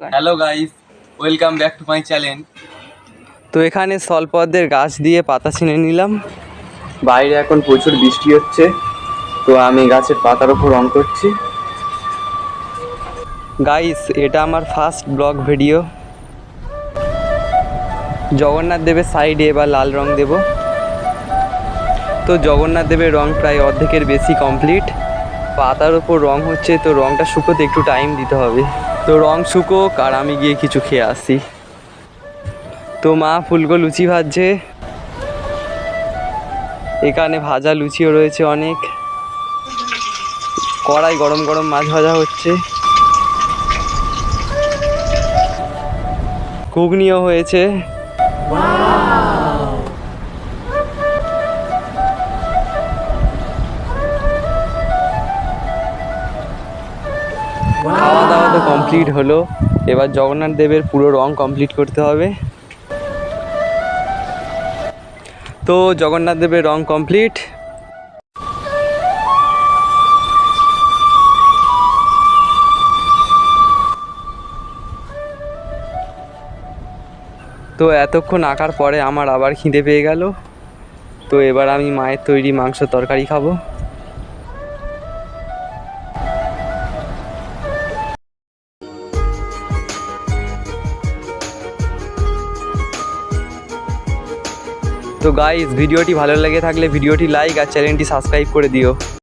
Hello guys welcome back to my channel তো এখানে স্বল্পদের গাছ দিয়ে পাতা ছিনে নিলাম। বাইরে এখন প্রচুর বৃষ্টি হচ্ছে তো আমি গাছের পাতার উপর রং করছি। গাইস এটা আমার ফার্স্ট ব্লগ ভিডিও জগন্নাথ দেবের সাইডে এবার লাল রং দেব। তো জগন্নাথ দেবের রং প্রায় অর্ধেকের বেশি কমপ্লিট পাতার ওপর রং হচ্ছে তো রংটা শুকোতে একটু টাইম দিতে হবে। তো রং শুকোক আর আমি গিয়ে কিছু খেয়ে আসি। তো মা ফুলকো লুচি ভাজছে। এখানে ভাজা লুচিও রয়েছে অনেক। কড়াই গরম গরম মাছ ভাজা হচ্ছে। ঘুগনিও হয়েছে। খাওয়া কমপ্লিট হলো। এবার জগন্নাথ দেবের পুরো রং কমপ্লিট করতে হবে। তো জগন্নাথ দেবের রং কমপ্লিট তো এতক্ষণ আঁকার পরে আমার আবার খিদে পেয়ে গেল। তো এবার আমি মায়ের তৈরি মাংস তরকারি খাব। তো গাইস ভিডিওটি ভালো লেগে থাকলে ভিডিওটি লাইক আর চ্যানেলটি সাবস্ক্রাইব করে দিও।